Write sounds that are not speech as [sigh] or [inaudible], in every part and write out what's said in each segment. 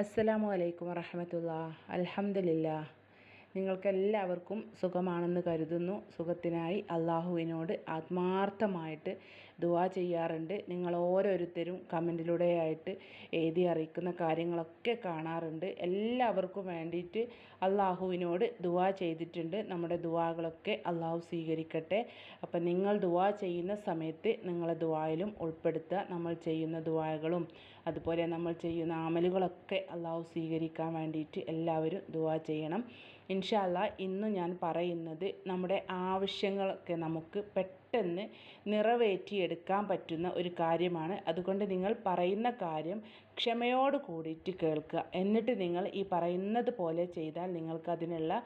അസ്സലാമു അലൈക്കും വറഹമത്തുള്ള. അലഹമില്ല നിങ്ങൾക്കെല്ലാവർക്കും സുഖമാണെന്ന് കരുതുന്നു. സുഖത്തിനായി അള്ളാഹുവിനോട് ആത്മാർത്ഥമായിട്ട് ദുവാ ചെയ്യാറുണ്ട്. നിങ്ങൾ ഓരോരുത്തരും കമന്റിലൂടെയായിട്ട് എഴുതി അറിയിക്കുന്ന കാര്യങ്ങളൊക്കെ കാണാറുണ്ട്. എല്ലാവർക്കും വേണ്ടിയിട്ട് അള്ളാഹുവിനോട് ദുആ ചെയ്തിട്ടുണ്ട്. നമ്മുടെ ദുവാകളൊക്കെ അള്ളാഹു സ്വീകരിക്കട്ടെ. അപ്പം നിങ്ങൾ ദുആ ചെയ്യുന്ന സമയത്ത് നിങ്ങളെ ദുആയിലും ഉൾപ്പെടുത്തുക. നമ്മൾ ചെയ്യുന്ന ദുആകളും അതുപോലെ നമ്മൾ ചെയ്യുന്ന അമലുകളൊക്കെ അള്ളാഹു സ്വീകരിക്കാൻ വേണ്ടിയിട്ട് എല്ലാവരും ദുആ ചെയ്യണം. ഇൻഷാല്ല ഇന്ന് ഞാൻ പറയുന്നത് നമ്മുടെ ആവശ്യങ്ങളൊക്കെ നമുക്ക് പെട്ടെന്ന് നിറവേറ്റിയെടുക്കാൻ പറ്റുന്ന ഒരു കാര്യമാണ്. അതുകൊണ്ട് നിങ്ങൾ പറയുന്ന കാര്യം ക്ഷമയോട് കൂടിയിട്ട് കേൾക്കുക. എന്നിട്ട് നിങ്ങൾ ഈ പറയുന്നത് പോലെ ചെയ്താൽ നിങ്ങൾക്ക് അതിനുള്ള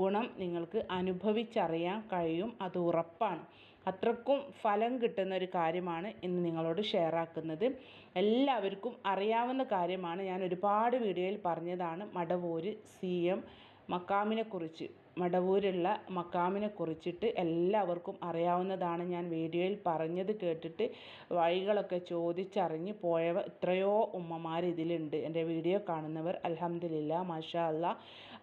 ഗുണം നിങ്ങൾക്ക് അനുഭവിച്ചറിയാൻ കഴിയും. അത് ഉറപ്പാണ്. അത്രക്കും ഫലം കിട്ടുന്ന ഒരു കാര്യമാണ് ഇന്ന് നിങ്ങളോട് ഷെയർ ആക്കുന്നത് എല്ലാവർക്കും അറിയാവുന്ന കാര്യമാണ്. ഞാൻ ഒരുപാട് വീഡിയോയിൽ പറഞ്ഞതാണ്. മടവൂര് സി എം മക്കാമിനെക്കുറിച്ച് മടവൂരുള്ള മക്കാമിനെ കുറിച്ചിട്ട് എല്ലാവർക്കും അറിയാവുന്നതാണ് ഞാൻ വീഡിയോയിൽ പറഞ്ഞത് കേട്ടിട്ട് വഴികളൊക്കെ ചോദിച്ചറിഞ്ഞ് പോയവ എത്രയോ ഉമ്മമാർ ഇതിലുണ്ട്. എന്റെ വീഡിയോ കാണുന്നവർ അലഹമില്ല മാഷാ അല്ല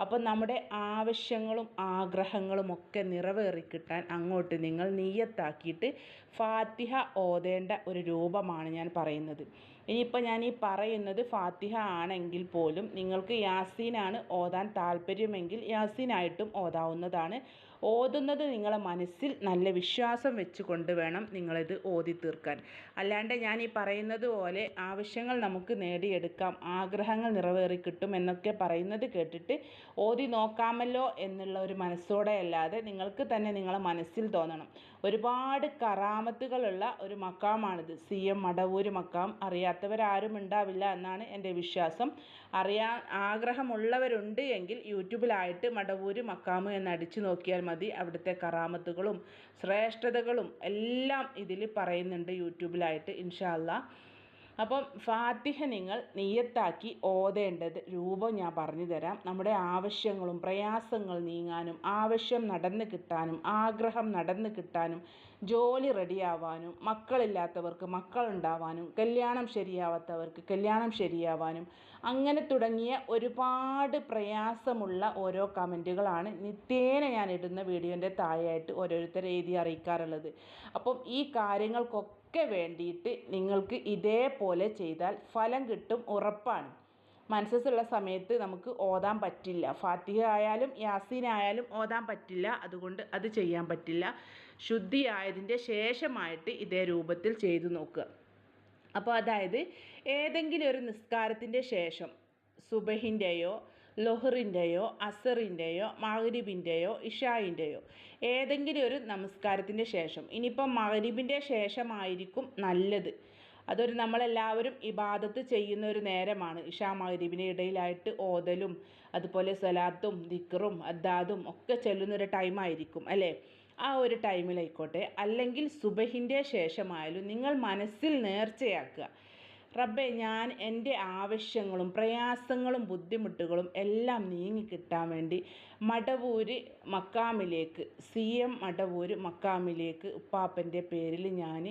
അപ്പം നമ്മുടെ ആവശ്യങ്ങളും ആഗ്രഹങ്ങളും ഒക്കെ നിറവേറി കിട്ടാൻ അങ്ങോട്ട് നിങ്ങൾ നീയത്താക്കിയിട്ട് ഫാത്തിഹ ഓതേണ്ട ഒരു രൂപമാണ് ഞാൻ പറയുന്നത്. ഇനിയിപ്പോൾ ഞാൻ ഈ പറയുന്നത് ഫാത്തിഹ ആണെങ്കിൽ പോലും നിങ്ങൾക്ക് യാസീനാണ് ഓതാൻ താല്പര്യമെങ്കിൽ യാസീനായിട്ടും ഓതാവുന്നതാണ്. ഓതുന്നത് നിങ്ങളെ മനസ്സിൽ നല്ല വിശ്വാസം വെച്ചുകൊണ്ട് വേണം നിങ്ങളിത് ഓതി തീർക്കാൻ. അല്ലാണ്ട് ഞാൻ ഈ പറയുന്നത് പോലെ ആവശ്യങ്ങൾ നമുക്ക് നേടിയെടുക്കാം ആഗ്രഹങ്ങൾ നിറവേറി കിട്ടും എന്നൊക്കെ പറയുന്നത് കേട്ടിട്ട് ഓതി നോക്കാമല്ലോ എന്നുള്ള ഒരു മനസ്സോടെ അല്ലാതെ നിങ്ങൾക്ക് തന്നെ നിങ്ങളെ മനസ്സിൽ തോന്നണം. ഒരുപാട് കറാമത്തുകളുള്ള ഒരു മക്കാമാണിത്. സി. എം. മടവൂര് മക്കാം. അറിയാത്തവരാരും ഉണ്ടാവില്ല എന്നാണ് എന്റെ വിശ്വാസം. അറിയാൻ ആഗ്രഹമുള്ളവരുണ്ട് എങ്കിൽ യൂട്യൂബിലായിട്ട് മടവൂര് മക്കാമ് എന്ന് അടിച്ചു നോക്കിയാൽ മതി. അവിടുത്തെ കറാമത്തുകളും ശ്രേഷ്ഠതകളും എല്ലാം ഇതിൽ പറയുന്നുണ്ട് യൂട്യൂബിലായിട്ട് ഇൻഷാല്ല അപ്പം ഫാത്തിഹ നിങ്ങൾ നിയത്താക്കി ഓതേണ്ടത് രൂപം ഞാൻ പറഞ്ഞു തരാം. നമ്മുടെ ആവശ്യങ്ങളും പ്രയാസങ്ങൾ നീങ്ങാനും ആവശ്യം നടന്നു കിട്ടാനും ആഗ്രഹം നടന്നു കിട്ടാനും ജോലി റെഡിയാവാനും മക്കളില്ലാത്തവർക്ക് മക്കളുണ്ടാവാനും കല്യാണം ശരിയാവാത്തവർക്ക് കല്യാണം ശരിയാവാനും അങ്ങനെ തുടങ്ങിയ ഒരുപാട് പ്രയാസമുള്ള ഓരോ കമന്റുകളാണ് നിത്യേന ഞാൻ ഇടുന്ന വീഡിയോന്റെ താഴെയായിട്ട് ഓരോരുത്തർ എഴുതി അറിയിക്കാറുള്ളത്. അപ്പം ഈ കാര്യങ്ങൾക്കൊക്കെ ഒക്കെ വേണ്ടിയിട്ട് നിങ്ങൾക്ക് ഇതേപോലെ ചെയ്താൽ ഫലം കിട്ടും ഉറപ്പാണ്. മനസ്സുള്ള സമയത്ത് നമുക്ക് ഓതാൻ പറ്റില്ല. ഫാത്തിഹ ആയാലും യാസീൻ ആയാലും ഓതാൻ പറ്റില്ല. അതുകൊണ്ട് അത് ചെയ്യാൻ പറ്റില്ല. ശുദ്ധിയായതിന്റെ ശേഷമായിട്ട് ഇതേ രൂപത്തിൽ ചെയ്തു നോക്കുക. അപ്പോൾ അതായത് ഏതെങ്കിലും ഒരു നിസ്കാരത്തിന്റെ ശേഷം സുബഹിന്റെയോ ലൊഹറിന്റെയോ അസറിന്റെയോ മഗ്രിബിന്റെയോ ഇഷായിന്റെയോ. ഏതെങ്കിലും ഒരു നമസ്കാരത്തിന്റെ ശേഷം. ഇനിയിപ്പം മഗ്രിബിന്റെ ശേഷമായിരിക്കും നല്ലത്. അതൊരു നമ്മളെല്ലാവരും ഇബാദത്ത് ചെയ്യുന്ന ഒരു നേരമാണ്. ഇഷാ മഗ്രിബിന് ഇടയിലായിട്ട് ഓതലും അതുപോലെ സലാത്തും ദിക്റും അദ്ദാദും ഒക്കെ ചെല്ലുന്നൊരു ടൈമായിരിക്കും അല്ലേ? ആ ഒരു ടൈമിലായിക്കോട്ടെ. അല്ലെങ്കിൽ സുബഹിന്റെ ശേഷമായാലും നിങ്ങൾ മനസ്സിൽ നേർച്ചയാക്കുക. റബ്ബെ ഞാൻ എന്റെ ആവശ്യങ്ങളും പ്രയാസങ്ങളും ബുദ്ധിമുട്ടുകളും എല്ലാം നീങ്ങി കിട്ടാൻ വേണ്ടി മടവൂര് മക്കാമിലേക്ക് സി എം മടവൂര് മക്കാമിലേക്ക് ഉപ്പാപ്പന്റെ പേരിൽ ഞാൻ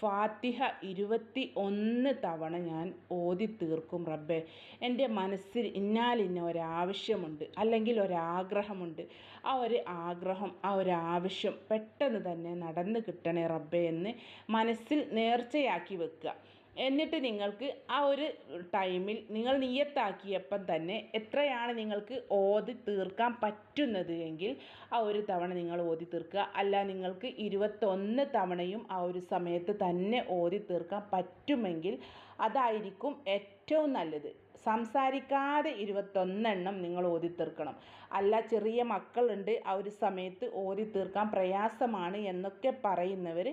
ഫാത്തിഹ ഇരുപത്തി ഒന്ന് തവണ ഞാൻ ഓതി തീർക്കും റബ്ബെ. എന്റെ മനസ്സിൽ ഇന്നാലിന്ന ഒരാവശ്യമുണ്ട് അല്ലെങ്കിൽ ഒരാഗ്രഹമുണ്ട്. ആ ഒരു ആഗ്രഹം ആ ഒരു ആവശ്യം പെട്ടെന്ന് തന്നെ നടന്നു കിട്ടണേ റബ്ബെ എന്ന് മനസ്സിൽ നേർച്ചയാക്കി വെക്കുക. എന്നിട്ട് നിങ്ങൾക്ക് ആ ഒരു ടൈമിൽ നിങ്ങൾ നിയത്താക്കിയപ്പം തന്നെ എത്രയാണ് നിങ്ങൾക്ക് ഓതി തീർക്കാൻ പറ്റുന്നത് എങ്കിൽ ആ ഒരു തവണ നിങ്ങൾ ഓതി തീർക്കുക. അല്ല നിങ്ങൾക്ക് ഇരുപത്തൊന്ന് തവണയും ആ ഒരു സമയത്ത് തന്നെ ഓതി തീർക്കാൻ പറ്റുമെങ്കിൽ അതായിരിക്കും ഏറ്റവും നല്ലത്. സംസാരിക്കാതെ ഇരുപത്തൊന്നെണ്ണം നിങ്ങൾ ഓതി തീർക്കണം. അല്ല ചെറിയ മക്കളുണ്ട് ആ ഒരു സമയത്ത് ഓതി തീർക്കാൻ പ്രയാസമാണ് എന്നൊക്കെ പറയുന്നവർ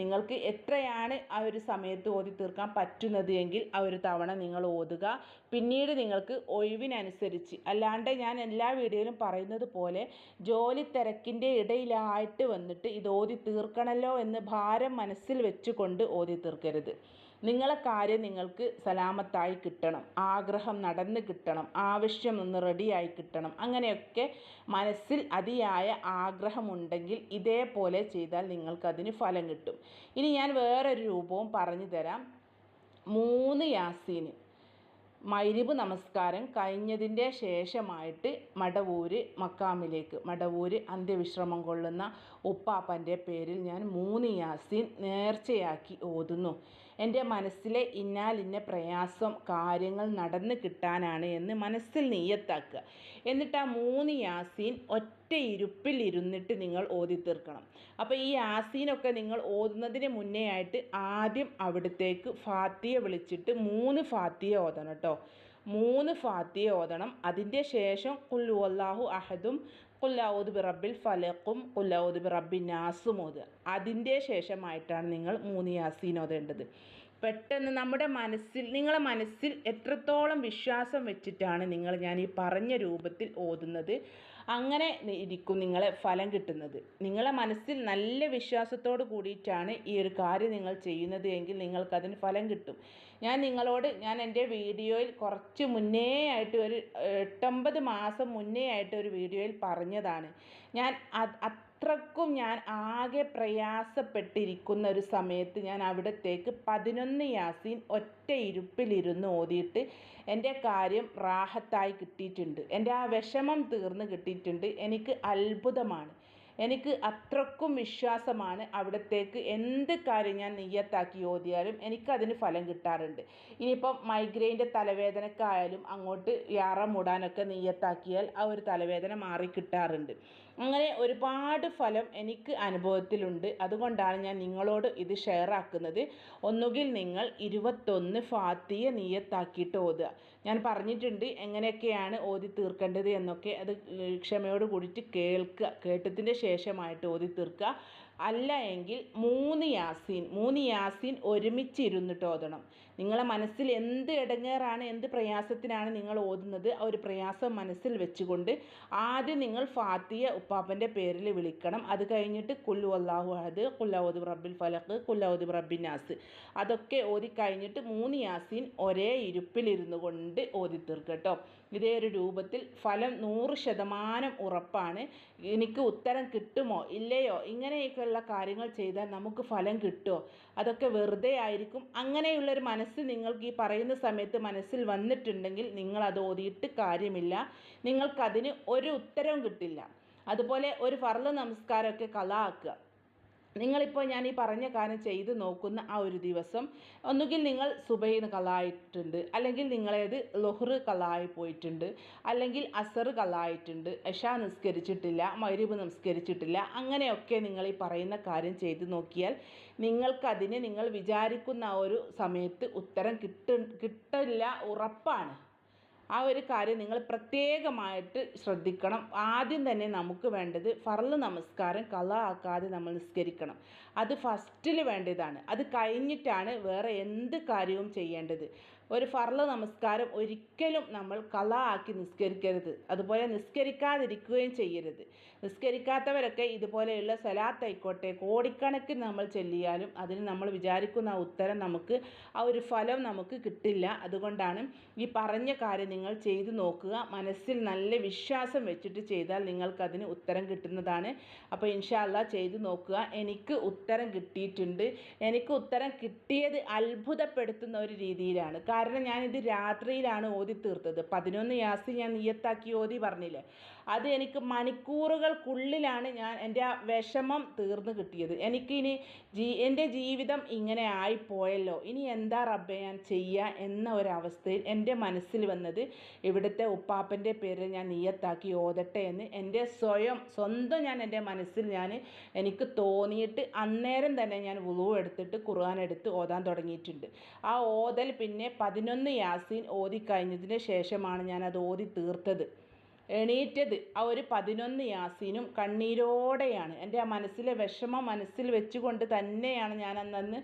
നിങ്ങൾക്ക് എത്രയാണ് ആ ഒരു സമയത്ത് ഓതി തീർക്കാൻ പറ്റുന്നത് എങ്കിൽ ആ ഒരു തവണ നിങ്ങൾ ഓതുക. പിന്നീട് നിങ്ങൾക്ക് ഒഴിവിനനുസരിച്ച് അല്ലാണ്ട് ഞാൻ എല്ലാ വീഡിയോയിലും പറയുന്നത് പോലെ ജോലി തിരക്കിന്റെ ഇടയിലായിട്ട് വന്നിട്ട് ഇത് ഓതി തീർക്കണമല്ലോ എന്ന് ഭാരം മനസ്സിൽ വെച്ചുകൊണ്ട് ഓതി തീർക്കരുത്. നിങ്ങളെ കാര്യം നിങ്ങൾക്ക് സലാമത്തായി കിട്ടണം. ആഗ്രഹം നടന്ന് കിട്ടണം. ആവശ്യം ഒന്ന് റെഡിയായി കിട്ടണം. അങ്ങനെയൊക്കെ മനസ്സിൽ അതിയായ ആഗ്രഹമുണ്ടെങ്കിൽ ഇതേപോലെ ചെയ്താൽ നിങ്ങൾക്കതിന് ഫലം കിട്ടും. ഇനി ഞാൻ വേറൊരു രൂപവും പറഞ്ഞു തരാം. മൂന്ന് യാസീന് മൈരിബ് നമസ്കാരം കഴിഞ്ഞതിന്റെ ശേഷമായിട്ട് മടവൂര് മക്കാമിലേക്ക് മടവൂര് അന്ത്യവിശ്രമം കൊള്ളുന്ന ഉപ്പാപ്പന്റെ പേരിൽ ഞാൻ മൂന്ന് യാസീൻ നേർച്ചയാക്കി ഓതുന്നു. എന്റെ മനസ്സിലെ ഇന്നാലിന്ന പ്രയാസം കാര്യങ്ങൾ നടന്ന് കിട്ടാനാണ് എന്ന് മനസ്സിൽ നെയ്യത്താക്കുക. എന്നിട്ട് ആ മൂന്ന് യാസീൻ ഒറ്റ ഇരുപ്പിൽ ഇരുന്നിട്ട് നിങ്ങൾ ഓതി തീർക്കണം. അപ്പോൾ ഈ യാസീനൊക്കെ നിങ്ങൾ ഓതുന്നതിന് മുന്നേ ആയിട്ട് ആദ്യം അവിടത്തേക്ക് ഫാത്തിയെ വിളിച്ചിട്ട് മൂന്ന് ഫാത്തിയെ ഓതണം കേട്ടോ. മൂന്ന് ഫാത്തിയ ഓതണം. അതിന്റെ ശേഷം കുല്ലു അള്ളാഹു അഹദും കുല്ലാവുദ് ബിറബിൽ ഫലക്കും കൊല്ലാവൂത് ബി റബ്ബി നാസും ഓതുക അതിന്റെ ശേഷമായിട്ടാണ് നിങ്ങൾ മൂന്ന് യാസീൻ ഓതേണ്ടത്. പെട്ടെന്ന് നമ്മുടെ മനസ്സിൽ നിങ്ങളെ മനസ്സിൽ എത്രത്തോളം വിശ്വാസം വെച്ചിട്ടാണ് നിങ്ങൾ ഞാൻ ഈ പറഞ്ഞ രൂപത്തിൽ ഓതുന്നത് അങ്ങനെ ഇരിക്കും നിങ്ങളെ ഫലം കിട്ടുന്നത്. നിങ്ങളെ മനസ്സിൽ നല്ല വിശ്വാസത്തോട് കൂടിയിട്ടാണ് ഈ ഒരു കാര്യം നിങ്ങൾ ചെയ്യുന്നത് എങ്കിൽ നിങ്ങൾക്കതിന് ഫലം കിട്ടും. ഞാൻ നിങ്ങളോട് ഞാൻ എന്റെ വീഡിയോയിൽ കുറച്ച് മുന്നേ ആയിട്ട് ഒരു എട്ടൊമ്പത് മാസം മുന്നേ ആയിട്ട് ഒരു വീഡിയോയിൽ പറഞ്ഞതാണ്. ഞാൻ അത്രക്കും ഞാൻ ആകെ പ്രയാസപ്പെട്ടിരിക്കുന്ന ഒരു സമയത്ത് ഞാൻ അവിടത്തേക്ക് പതിനൊന്ന് യാസീൻ ഒറ്റ ഇരുപ്പിലിരുന്ന് ഓതിയിട്ട് എന്റെ കാര്യം റാഹത്തായി കിട്ടിയിട്ടുണ്ട്. എന്റെ ആ വിഷമം തീർന്ന് കിട്ടിയിട്ടുണ്ട്. എനിക്ക് അത്ഭുതമാണ്. എനിക്ക് അത്രക്കും വിശ്വാസമാണ് അവിടത്തേക്ക് എന്ത് കാര്യം ഞാൻ നെയ്യത്താക്കി ഓതിയാലും എനിക്കതിന് ഫലം കിട്ടാറുണ്ട്. ഇനിയിപ്പം മൈഗ്രെയിന്റെ തലവേദനക്കായാലും അങ്ങോട്ട് യാറ മൂടാനൊക്കെ നെയ്യത്താക്കിയാൽ ആ ഒരു തലവേദന മാറി കിട്ടാറുണ്ട്. അങ്ങനെ ഒരുപാട് ഫലം എനിക്ക് അനുഭവത്തിലുണ്ട്. അതുകൊണ്ടാണ് ഞാൻ നിങ്ങളോട് ഇത് ഷെയർ ആക്കുന്നത്. ഒന്നുകിൽ നിങ്ങൾ ഇരുപത്തൊന്ന് ഫാത്തിയ നീയത്താക്കിയിട്ട് ഓതുക. ഞാൻ പറഞ്ഞിട്ടുണ്ട് എങ്ങനെയൊക്കെയാണ് ഓതി തീർക്കേണ്ടത് എന്നൊക്കെ. അത് ക്ഷമയോട് കൂടിയിട്ട് കേൾക്കുക. കേട്ടതിന്റെ ശേഷമായിട്ട് ഓതി തീർക്കുക. അല്ല എങ്കിൽ മൂന്ന് യാസീൻ മൂന്ന് യാസീൻ ഒരുമിച്ചിരുന്നിട്ട് ഓതണം. നിങ്ങളെ മനസ്സിൽ എന്ത് ഇടങ്ങേറാണ് എന്ത് പ്രയാസത്തിനാണ് നിങ്ങൾ ഓതുന്നത് ആ ഒരു പ്രയാസം മനസ്സിൽ വെച്ചുകൊണ്ട് ആദ്യം നിങ്ങൾ ഫാത്തിയ ഉപ്പാപ്പന്റെ പേരിൽ വിളിക്കണം. അത് കഴിഞ്ഞിട്ട് കുല്ലു അള്ളാഹു അഹദ് കുല്ലാവുദ് റബ്ബിൽ ഫലക്ക് കുല്ലാവുദ് റബ്ബിൻ നാസ് അതൊക്കെ ഓതി കഴിഞ്ഞിട്ട് മൂന്ന് യാസീൻ ഒരേ ഇരുപ്പിലിരുന്നു കൊണ്ട് ഓതി തീർക്കട്ടോ ഇതേ ഒരു രൂപത്തിൽ ഫലം നൂറ് ശതമാനം ഉറപ്പാണ്. എനിക്ക് ഉത്തരം കിട്ടുമോ ഇല്ലയോ ഇങ്ങനെയൊക്കെയുള്ള കാര്യങ്ങൾ ചെയ്താൽ നമുക്ക് ഫലം കിട്ടുമോ അതൊക്കെ വെറുതെ ആയിരിക്കും. അങ്ങനെയുള്ളൊരു മനസ്സ് നിങ്ങൾക്ക് ഈ പറയുന്ന സമയത്ത് മനസ്സിൽ വന്നിട്ടുണ്ടെങ്കിൽ നിങ്ങൾ അത് ഓതിയിട്ട് കാര്യമില്ല. നിങ്ങൾക്കതിന് ഒരു ഉത്തരവും കിട്ടില്ല. അതുപോലെ ഒരു ഫർൾ നമസ്കാരമൊക്കെ കഥ ആക്കുക. നിങ്ങളിപ്പോൾ ഞാൻ ഈ പറഞ്ഞ കാര്യം ചെയ്ത് നോക്കുന്ന ആ ഒരു ദിവസം ഒന്നുകിൽ നിങ്ങൾ സുബൈന് കലായിട്ടുണ്ട് അല്ലെങ്കിൽ നിങ്ങളേത് ലൊഹ്റ് കലായി പോയിട്ടുണ്ട് അല്ലെങ്കിൽ അസർ കലായിട്ടുണ്ട് എഷ നിസ്കരിച്ചിട്ടില്ല മൈരൂപ് നിസ്കരിച്ചിട്ടില്ല അങ്ങനെയൊക്കെ നിങ്ങൾ ഈ പറയുന്ന കാര്യം ചെയ്ത് നോക്കിയാൽ നിങ്ങൾക്കതിന് നിങ്ങൾ വിചാരിക്കുന്ന ആ ഒരു സമയത്ത് ഉത്തരം കിട്ട കിട്ടില്ല ഉറപ്പാണ്. ആ ഒരു കാര്യം നിങ്ങൾ പ്രത്യേകമായിട്ട് ശ്രദ്ധിക്കണം. ആദ്യം തന്നെ നമുക്ക് വേണ്ടത് ഫർൾ നമസ്കാരം കള ആക്കാതെ നമ്മൾ നിസ്കരിക്കണം. അത് ഫസ്റ്റിൽ വേണ്ടതാണ്. അത് കഴിഞ്ഞിട്ടാണ് വേറെ എന്ത് കാര്യവും ചെയ്യേണ്ടത്. ഒരു ഫർൾ നമസ്കാരം ഒരിക്കലും നമ്മൾ കള ആക്കി നിസ്കരിക്കരുത്. അതുപോലെ നിസ്കരിക്കാതിരിക്കുകയും ചെയ്യരുത്. നിസ്കരിക്കാത്തവരൊക്കെ ഇതുപോലെയുള്ള സലാത്ത് സലാത്തായിക്കോട്ടെ കോടിക്കണക്കിന് നമ്മൾ ചെല്ലിയാലും അതിന് നമ്മൾ വിചാരിക്കുന്ന ഉത്തരം നമുക്ക് ആ ഒരു ഫലം നമുക്ക് കിട്ടില്ല. അതുകൊണ്ടാണ് ഈ പറഞ്ഞ കാര്യം നിങ്ങൾ ചെയ്തു നോക്കുക. മനസ്സിൽ നല്ല വിശ്വാസം വെച്ചിട്ട് ചെയ്താൽ നിങ്ങൾക്കതിന് ഉത്തരം കിട്ടുന്നതാണ്. അപ്പോൾ ഇൻഷാല്ല ചെയ്തു നോക്കുക. എനിക്ക് ഉത്തരം കിട്ടിയിട്ടുണ്ട്. എനിക്ക് ഉത്തരം കിട്ടിയത് അത്ഭുതപ്പെടുത്തുന്ന ഒരു രീതിയിലാണ്. കാരണം ഞാനിത് രാത്രിയിലാണ് ഓതി തീർത്തത്. പതിനൊന്ന് യാസി ഞാൻ നിയത്താക്കി ഓതി പറഞ്ഞില്ലേ? അത് എനിക്ക് മണിക്കൂറുകൾക്കുള്ളിലാണ് ഞാൻ എന്റെ ആ വിഷമം തീർന്നു കിട്ടിയത്. എനിക്കിനി ജീ എന്റെ ജീവിതം ഇങ്ങനെ ആയിപ്പോയല്ലോ. ഇനി എന്താ റബ്ബെ ഞാൻ ചെയ്യുക എന്ന ഒരവസ്ഥയിൽ എന്റെ മനസ്സിൽ വന്നത് ഇവിടുത്തെ ഉപ്പാപ്പന്റെ പേരിൽ ഞാൻ നീയത്താക്കി ഓതട്ടെ എന്ന് എന്റെ സ്വയം സ്വന്തം ഞാൻ എന്റെ മനസ്സിൽ ഞാൻ എനിക്ക് തോന്നിയിട്ട് അന്നേരം തന്നെ ഞാൻ വുളു എടുത്തിട്ട് ഖുർആൻ എടുത്ത് ഓതാൻ തുടങ്ങിയിട്ടുണ്ട്. ആ ഓതൽ പിന്നെ പതിനൊന്ന് യാസീൻ ഓതി കഴിഞ്ഞതിന് ശേഷമാണ് ഞാൻ അത് ഓതി തീർത്തത്. എണീറ്റത്. ആ ഒരു പതിനൊന്ന് യാസീനും കണ്ണീരോടെയാണ്. എന്റെ ആ മനസ്സിലെ വിഷമം മനസ്സിൽ വെച്ചുകൊണ്ട് തന്നെയാണ് ഞാൻ അന്നന്ന്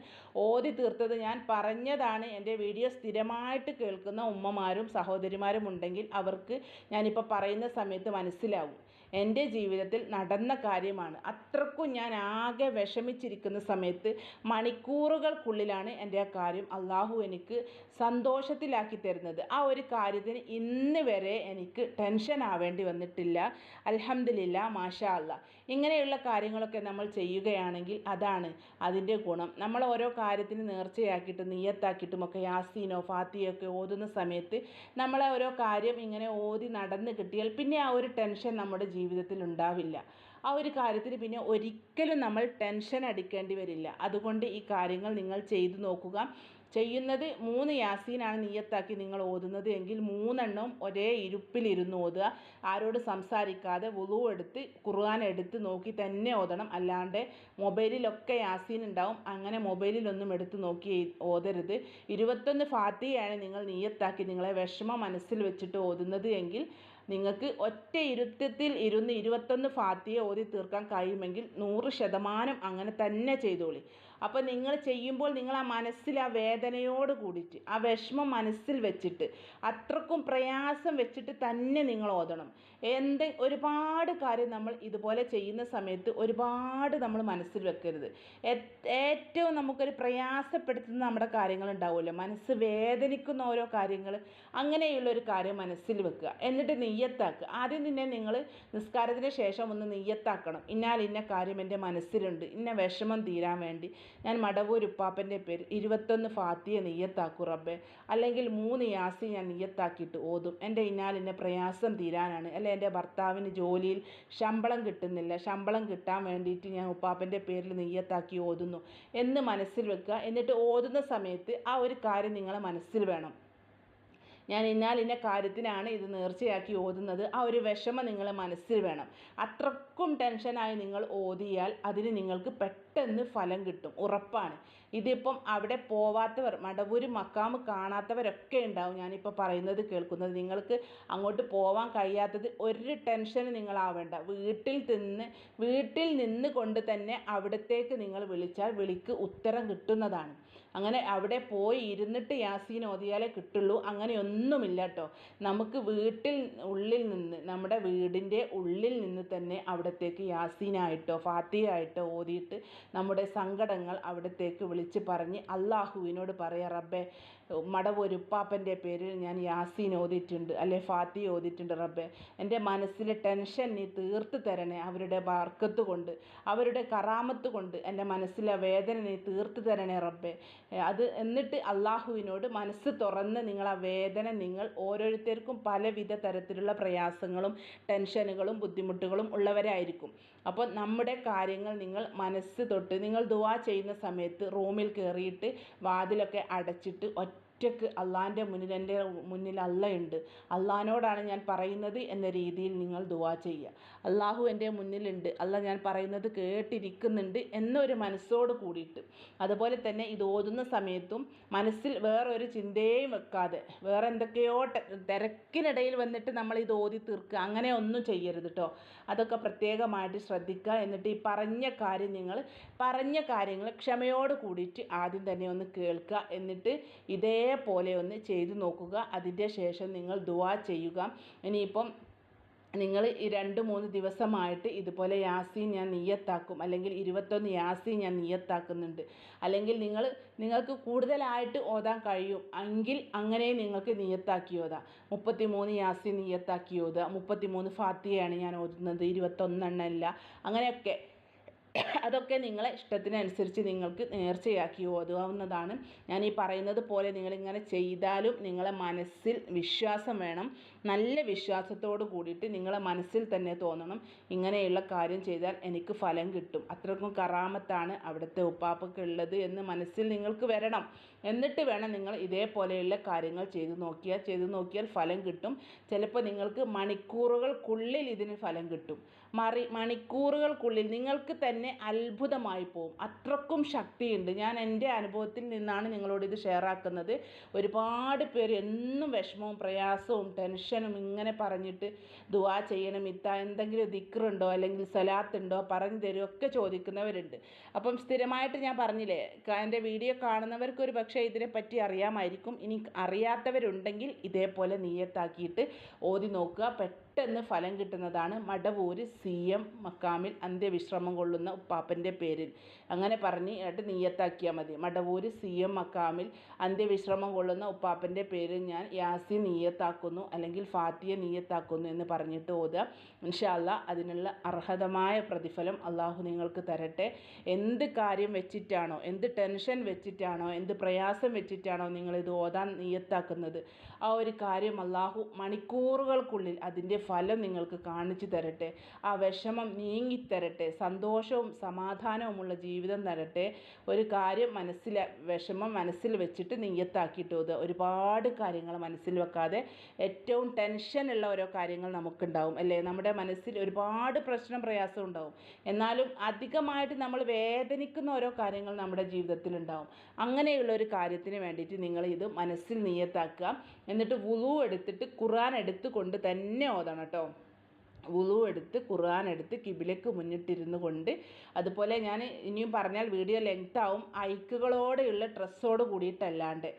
ഓതി തീർത്തത്. ഞാൻ പറഞ്ഞതാണ് എന്റെ വീഡിയോ സ്ഥിരമായിട്ട് കേൾക്കുന്ന ഉമ്മമാരും സഹോദരിമാരും ഉണ്ടെങ്കിൽ അവർക്ക് ഞാനിപ്പോൾ പറയുന്ന സമയത്ത് മനസ്സിലാവും. എന്റെ ജീവിതത്തിൽ നടന്ന കാര്യമാണ്. അത്രക്കും ഞാൻ ആകെ വിഷമിച്ചിരിക്കുന്ന സമയത്ത് മണിക്കൂറുകൾക്കുള്ളിലാണ് എന്റെ ആ കാര്യം അള്ളാഹു എനിക്ക് സന്തോഷത്തിലാക്കി തരുന്നത്. ആ ഒരു കാര്യത്തിന് ഇന്ന് വരെ എനിക്ക് ടെൻഷൻ ആവേണ്ടി വന്നിട്ടില്ല. അലഹമില്ല മാഷാ അല്ല ഇങ്ങനെയുള്ള കാര്യങ്ങളൊക്കെ നമ്മൾ ചെയ്യുകയാണെങ്കിൽ അതാണ് അതിന്റെ ഗുണം. നമ്മൾ ഓരോ കാര്യത്തിന് നേർച്ചയാക്കിയിട്ടും നീയത്താക്കിയിട്ടും ഒക്കെ യാസീനോ ഫാത്തിയോ ഒക്കെ ഓതുന്ന സമയത്ത് നമ്മളെ ഓരോ കാര്യം ഇങ്ങനെ ഓതി നടന്ന് കിട്ടിയാൽ പിന്നെ ആ ഒരു ടെൻഷൻ നമ്മുടെ ജീവിതത്തിൽ ഉണ്ടാവില്ല ആ ഒരു കാര്യത്തിന് പിന്നെ ഒരിക്കലും നമ്മൾ ടെൻഷൻ അടിക്കേണ്ടി വരില്ല. അതുകൊണ്ട് ഈ കാര്യങ്ങൾ നിങ്ങൾ ചെയ്തു നോക്കുക. ചെയ്യുന്നത് മൂന്ന് യാസീനാണ് നീയത്താക്കി നിങ്ങൾ ഓതുന്നത് എങ്കിൽ മൂന്നെണ്ണം ഒരേ ഇരുപ്പിലിരുന്ന് ഓതുക. ആരോട് സംസാരിക്കാതെ വുളു എടുത്ത് ഖുർആൻ എടുത്ത് നോക്കി തന്നെ ഓതണം. അല്ലാണ്ട് മൊബൈലിലൊക്കെ യാസീൻ ഉണ്ടാവും. അങ്ങനെ മൊബൈലിലൊന്നും എടുത്ത് നോക്കി ഓതരുത്. ഇരുപത്തൊന്ന് ഫാത്തിയാണ് നിങ്ങൾ നീയത്താക്കി നിങ്ങളെ വിഷമം മനസ്സിൽ വെച്ചിട്ട് ഓതുന്നത് എങ്കിൽ നിങ്ങൾക്ക് ഒറ്റ ഇരുത്തത്തിൽ ഇരുന്ന് ഇരുപത്തൊന്ന് ഫാത്തിയെ ഓതി തീർക്കാൻ കഴിയുമെങ്കിൽ നൂറ് ശതമാനം അങ്ങനെ തന്നെ ചെയ്തോളി. അപ്പോൾ നിങ്ങൾ ചെയ്യുമ്പോൾ നിങ്ങൾ ആ മനസ്സിൽ ആ വേദനയോട് കൂടിയിട്ട് ആ വിഷമം മനസ്സിൽ വെച്ചിട്ട് അത്രക്കും പ്രയാസം വെച്ചിട്ട് തന്നെ നിങ്ങൾ ഓതണം. എന്ത് ഒരുപാട് കാര്യം നമ്മൾ ഇതുപോലെ ചെയ്യുന്ന സമയത്ത് ഒരുപാട് നമ്മൾ മനസ്സിൽ വെക്കരുത്. ഏറ്റവും നമുക്കൊരു പ്രയാസപ്പെടുത്തുന്ന നമ്മുടെ കാര്യങ്ങൾ ഉണ്ടാവുമല്ലോ. മനസ്സ് വേദനിക്കുന്ന ഓരോ കാര്യങ്ങൾ അങ്ങനെയുള്ള ഒരു കാര്യം മനസ്സിൽ വെക്കുക. എന്നിട്ട് നെയ്യത്താക്കുക. ആദ്യം തന്നെ നിങ്ങൾ നിസ്കാരത്തിന് ശേഷം ഒന്ന് നെയ്യത്താക്കണം. ഇന്നാൽ ഇന്ന കാര്യം എന്റെ മനസ്സിലുണ്ട്. ഇന്ന വിഷമം തീരാൻ വേണ്ടി ഞാൻ മടവൂർ ഉപ്പാപ്പന്റെ പേര്. ഇരുപത്തൊന്ന് ഫാത്തിയ നെയ്യത്താക്കൂ റബ്ബേ. അല്ലെങ്കിൽ മൂന്ന് യാസി ഞാൻ നെയ്യത്താക്കിയിട്ട് ഓതും. എന്റെ ഇന്നാലിന്റെ പ്രയാസം തീരാനാണ്. അല്ലെ? എന്റെ ഭർത്താവിന് ജോലിയിൽ ശമ്പളം കിട്ടുന്നില്ല. ശമ്പളം കിട്ടാൻ വേണ്ടിയിട്ട് ഞാൻ ഉപ്പാപ്പന്റെ പേരിൽ നെയ്യത്താക്കി ഓതുന്നു. എന്ന് മനസ്സിൽ വെക്കുക. എന്നിട്ട് ഓതുന്ന സമയത്ത് ആ ഒരു കാര്യം നിങ്ങളെ മനസ്സിൽ വേണം. ഞാൻ ഇന്നാൽ ഇന്ന കാര്യത്തിനാണ് ഇത് നേർച്ചയാക്കി ഓതുന്നത്. ആ ഒരു വിഷമം നിങ്ങളെ മനസ്സിൽ വേണം. അത്രക്കും ടെൻഷനായി നിങ്ങൾ ഓതിയാൽ അതിന് നിങ്ങൾക്ക് പെട്ടെന്ന് ഫലം കിട്ടും. ഉറപ്പാണ്. ഇതിപ്പം അവിടെ പോവാത്തവർ മടവൂര് മക്കാമ് കാണാത്തവരൊക്കെ ഉണ്ടാവും ഞാനിപ്പോൾ പറയുന്നത് കേൾക്കുന്നത്. നിങ്ങൾക്ക് അങ്ങോട്ട് പോവാൻ കഴിയാത്തത് ഒരു ടെൻഷന് നിങ്ങളാവേണ്ട വീട്ടിൽ നിന്ന് വീട്ടിൽ നിന്ന് കൊണ്ട് തന്നെ അവിടത്തേക്ക് നിങ്ങൾ വിളിച്ചാൽ വിളിക്ക് ഉത്തരം കിട്ടുന്നതാണ്. അങ്ങനെ അവിടെ പോയി ഇരുന്നിട്ട് യാസീൻ ഓതിയാലേ കിട്ടുള്ളൂ. അങ്ങനെയൊന്നുമില്ല കേട്ടോ നമുക്ക് വീട്ടിൽ ഉള്ളിൽ നിന്ന് നമ്മുടെ വീടിന്റെ ഉള്ളിൽ നിന്ന് തന്നെ അവിടത്തേക്ക് യാസീനായിട്ടോ ഫാത്തിയായിട്ടോ ഓതിയിട്ട് നമ്മുടെ സങ്കടങ്ങൾ അവിടത്തേക്ക് വിളിച്ച് പറഞ്ഞ് അള്ളാഹുവിനോട് പറയാം റബ്ബേ മടവൊരുപ്പാപ്പന്റെ പേരിൽ ഞാൻ യാസീൻ ഓതിയിട്ടുണ്ട് അല്ലെ ഫാത്തി ഓതിയിട്ടുണ്ട് റബ്ബെ. എന്റെ മനസ്സിലെ ടെൻഷൻ നീ തീർത്ത് തരണേ അവരുടെ ബർക്കത്ത് കൊണ്ട് അവരുടെ കറാമത്ത് കൊണ്ട്. എന്റെ മനസ്സിലെ വേദന നീ തീർത്ത് തരണേ റബ്ബെ. അത് എന്നിട്ട് അള്ളാഹുവിനോട് മനസ്സ് തുറന്ന് നിങ്ങൾ ആ വേദന നിങ്ങൾ ഓരോരുത്തർക്കും പലവിധ തരത്തിലുള്ള പ്രയാസങ്ങളും ടെൻഷനുകളും ബുദ്ധിമുട്ടുകളും ഉള്ളവരായിരിക്കും. അപ്പോൾ നമ്മുടെ കാര്യങ്ങൾ നിങ്ങൾ മനസ്സ് തൊട്ട് നിങ്ങൾ ദുവാ ചെയ്യുന്ന സമയത്ത് റൂമിൽ കയറിയിട്ട് വാതിലൊക്കെ അടച്ചിട്ട് ഒറ്റയ്ക്ക് അള്ളാന്റെ മുന്നിൽ എന്റെ മുന്നിൽ അള്ളയുണ്ട് അള്ളഹാനോടാണ് ഞാൻ പറയുന്നത് എന്ന രീതിയിൽ നിങ്ങൾ ദുവാ ചെയ്യുക. അള്ളാഹു എന്റെ മുന്നിലുണ്ട്. അല്ല ഞാൻ പറയുന്നത് കേട്ടിരിക്കുന്നുണ്ട് എന്നൊരു മനസ്സോട് കൂടിയിട്ട്. അതുപോലെ തന്നെ ഇത് ഓതുന്ന സമയത്തും മനസ്സിൽ വേറൊരു ചിന്തയും വെക്കാതെ വേറെ എന്തൊക്കെയോ തിരക്കിനിടയിൽ വന്നിട്ട് നമ്മൾ ഇത് ഓതി തീർക്കുക. അങ്ങനെ ഒന്നും ചെയ്യരുത് കേട്ടോ അതൊക്കെ പ്രത്യേകമായിട്ട് ശ്രദ്ധിക്കുക. എന്നിട്ട് ഈ പറഞ്ഞ കാര്യം നിങ്ങൾ പറഞ്ഞ കാര്യങ്ങൾ ക്ഷമയോട് കൂടിയിട്ട് ആദ്യം തന്നെ ഒന്ന് കേൾക്കുക. എന്നിട്ട് ഇതേ ഇതേപോലെ ഒന്ന് ചെയ്തു നോക്കുക. അതിന്റെ ശേഷം നിങ്ങൾ ദുവാ ചെയ്യുക. ഇനിയിപ്പം നിങ്ങൾ ഈ രണ്ട് മൂന്ന് ദിവസമായിട്ട് ഇതുപോലെ യാസീൻ ഞാൻ നീയത്താക്കും. അല്ലെങ്കിൽ ഇരുപത്തൊന്ന് യാസീൻ ഞാൻ നീയത്താക്കുന്നുണ്ട്. അല്ലെങ്കിൽ നിങ്ങൾ നിങ്ങൾക്ക് കൂടുതലായിട്ട് ഓതാൻ കഴിയും. എങ്കിൽ അങ്ങനെ നിങ്ങൾക്ക് നീയത്താക്കി ഓതാം. മുപ്പത്തി മൂന്ന് യാസീൻ നീയത്താക്കി ഓതുക. മുപ്പത്തി മൂന്ന് ഫാത്തിയാണ് ഞാൻ ഓതുന്നത്. ഇരുപത്തൊന്നെണ്ണമല്ല അങ്ങനെയൊക്കെ [coughs] അതൊക്കെ നിങ്ങളെ ഇഷ്ടത്തിനനുസരിച്ച് നിങ്ങൾക്ക് നേർച്ചയാക്കി ഓതുവാവുന്നതാണ്. ഞാൻ ഈ പറയുന്നത് പോലെ നിങ്ങളിങ്ങനെ ചെയ്താലും നിങ്ങളെ മനസ്സിൽ വിശ്വാസം വേണം. നല്ല വിശ്വാസത്തോട് കൂടിയിട്ട് നിങ്ങളെ മനസ്സിൽ തന്നെ തോന്നണം. ഇങ്ങനെയുള്ള കാര്യം ചെയ്താൽ എനിക്ക് ഫലം കിട്ടും. അത്രക്കും കറാമത്താണ് അവിടുത്തെ ഉപ്പാപ്പൊക്കെ ഉള്ളത് എന്ന് മനസ്സിൽ നിങ്ങൾക്ക് വരണം. എന്നിട്ട് വേണം നിങ്ങൾ ഇതേപോലെയുള്ള കാര്യങ്ങൾ ചെയ്തു നോക്കിയാൽ. ചെയ്തു നോക്കിയാൽ ഫലം കിട്ടും. ചിലപ്പോൾ നിങ്ങൾക്ക് മണിക്കൂറുകൾക്കുള്ളിൽ ഇതിന് ഫലം കിട്ടും. മറി മണിക്കൂറുകൾക്കുള്ളിൽ നിങ്ങൾക്ക് തന്നെ അത്ഭുതമായി പോകും അത്രക്കും ശക്തിയുണ്ട്. ഞാൻ എന്റെ അനുഭവത്തിൽ നിന്നാണ് നിങ്ങളോട് ഇത് ഷെയർ ആക്കുന്നത്. ഒരുപാട് പേര് എന്നും വിഷമവും പ്രയാസവും ടെൻഷനും ഇങ്ങനെ പറഞ്ഞിട്ട് ദുവാ ചെയ്യണം ഇത്ത എന്തെങ്കിലും ദിക്റുണ്ടോ അല്ലെങ്കിൽ സലാത്ത് ഉണ്ടോ പറഞ്ഞു തരുമോ ഒക്കെ ചോദിക്കുന്നവരുണ്ട്. അപ്പം സ്ഥിരമായിട്ട് ഞാൻ പറഞ്ഞില്ലേ എന്റെ വീഡിയോ കാണുന്നവർക്ക് ഒരു പക്ഷേ ഇതിനെപ്പറ്റി അറിയാമായിരിക്കും. ഇനി അറിയാത്തവരുണ്ടെങ്കിൽ ഇതേപോലെ നീയത്താക്കിയിട്ട് ഓതി നോക്കുക. പെട്ടെന്ന് ഫലം കിട്ടുന്നതാണ് മടവൂര് സി എം മക്കാമിൽ അന്ത്യവിശ്രമം കൊള്ളുന്ന ഉപ്പാപ്പന്റെ പേരിൽ. അങ്ങനെ പറഞ്ഞ് ഏട്ട് നീയത്താക്കിയാൽ മതി. മടവൂര് സി എം മക്കാമിൽ അന്ത്യവിശ്രമം കൊള്ളുന്ന ഉപ്പാപ്പന്റെ പേരിൽ ഞാൻ യാസി നീയത്താക്കുന്നു അല്ലെങ്കിൽ ഫാത്തിയ നീയത്താക്കുന്നു എന്ന് പറഞ്ഞിട്ട് ഓതുക. ഇൻഷാല്ല അതിനുള്ള അർഹതമായ പ്രതിഫലം അള്ളാഹു നിങ്ങൾക്ക് തരട്ടെ. എന്ത് കാര്യം വെച്ചിട്ടാണോ എന്ത് ടെൻഷൻ വെച്ചിട്ടാണോ എന്ത് പ്രയാസം വെച്ചിട്ടാണോ നിങ്ങളിത് ഓതാൻ നീയത്താക്കുന്നത്? ആ ഒരു കാര്യം അള്ളാഹു മണിക്കൂറുകൾക്കുള്ളിൽ അതിന്റെ ഫലം നിങ്ങൾക്ക് കാണിച്ചു തരട്ടെ. ആ വിഷമം നീങ്ങിത്തരട്ടെ. സന്തോഷവും സമാധാനവുമുള്ള ജീവിതം തരട്ടെ. ഒരു കാര്യം മനസ്സിൽ വിഷമം മനസ്സിൽ വെച്ചിട്ട് നീയത്താക്കിയിട്ട് ഓതുക. ഒരുപാട് കാര്യങ്ങൾ മനസ്സിൽ വെക്കാതെ ഏറ്റവും ടെൻഷനുള്ള ഓരോ കാര്യങ്ങൾ നമുക്കുണ്ടാവും അല്ലേ? നമ്മുടെ മനസ്സിൽ ഒരുപാട് പ്രശ്നം പ്രയാസം ഉണ്ടാവും. എന്നാലും അധികമായിട്ട് നമ്മൾ വേദനിക്കുന്ന ഓരോ കാര്യങ്ങൾ നമ്മുടെ ജീവിതത്തിൽ ഉണ്ടാവും. അങ്ങനെയുള്ള ഒരു കാര്യത്തിന് വേണ്ടിയിട്ട് നിങ്ങൾ ഇത് മനസ്സിൽ നിയത്താക്കുക. എന്നിട്ട് വുളു എടുത്തിട്ട് ഖുറാൻ എടുത്തുകൊണ്ട് തന്നെ ഓതണം കേട്ടോ. വുളു എടുത്ത് ഖുർആൻ എടുത്ത് കിബിലക്ക് മുന്നിട്ടിരുന്നു കൊണ്ട് അതുപോലെ ഞാൻ ഇനിയും പറഞ്ഞാൽ വീഡിയോ ലെങ്ത് ആവും ഐക്കുകളോടെയുള്ള ഡ്രസ്സോട് കൂടിയിട്ടല്ലാണ്ട്.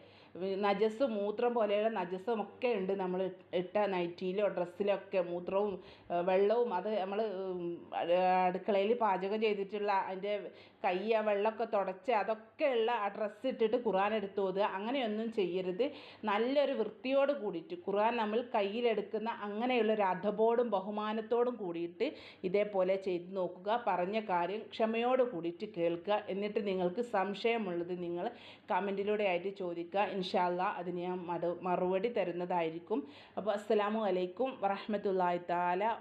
നജസ് മൂത്രം പോലെയുള്ള നജസ്സും ഒക്കെ ഉണ്ട് നമ്മൾ ഇട്ട നൈറ്റിയിലോ ഡ്രസ്സിലോ ഒക്കെ മൂത്രവും വെള്ളവും അത് നമ്മൾ അടുക്കളയിൽ പാചകം ചെയ്തിട്ടുള്ള അതിന്റെ കൈ ആ വെള്ളമൊക്കെ തുടച്ച് അതൊക്കെയുള്ള ആ ഡ്രസ്സ് ഇട്ടിട്ട് ഖുർആൻ എടുത്ത് ഓതുക. അങ്ങനെയൊന്നും ചെയ്യരുത്. നല്ലൊരു വൃത്തിയോട് കൂടിയിട്ട് ഖുർആൻ നമ്മൾ കയ്യിലെടുക്കുന്ന അങ്ങനെയുള്ള ഒരു അധബോടും ബഹുമാനത്തോടും കൂടിയിട്ട് ഇതേപോലെ ചെയ്ത് നോക്കുക. പറഞ്ഞ കാര്യം ക്ഷമയോട് കൂടിയിട്ട് കേൾക്കുക. എന്നിട്ട് നിങ്ങൾക്ക് സംശയമുള്ളത് നിങ്ങൾ കമന്റിലൂടെ ആയിട്ട് ചോദിക്കുക. ഇൻഷാല്ല അതിന് ഞാൻ മറുപടി തരുന്നതായിരിക്കും. അപ്പോൾ അസ്സലാമു അലൈക്കും വറഹമത്തല്ലാ താല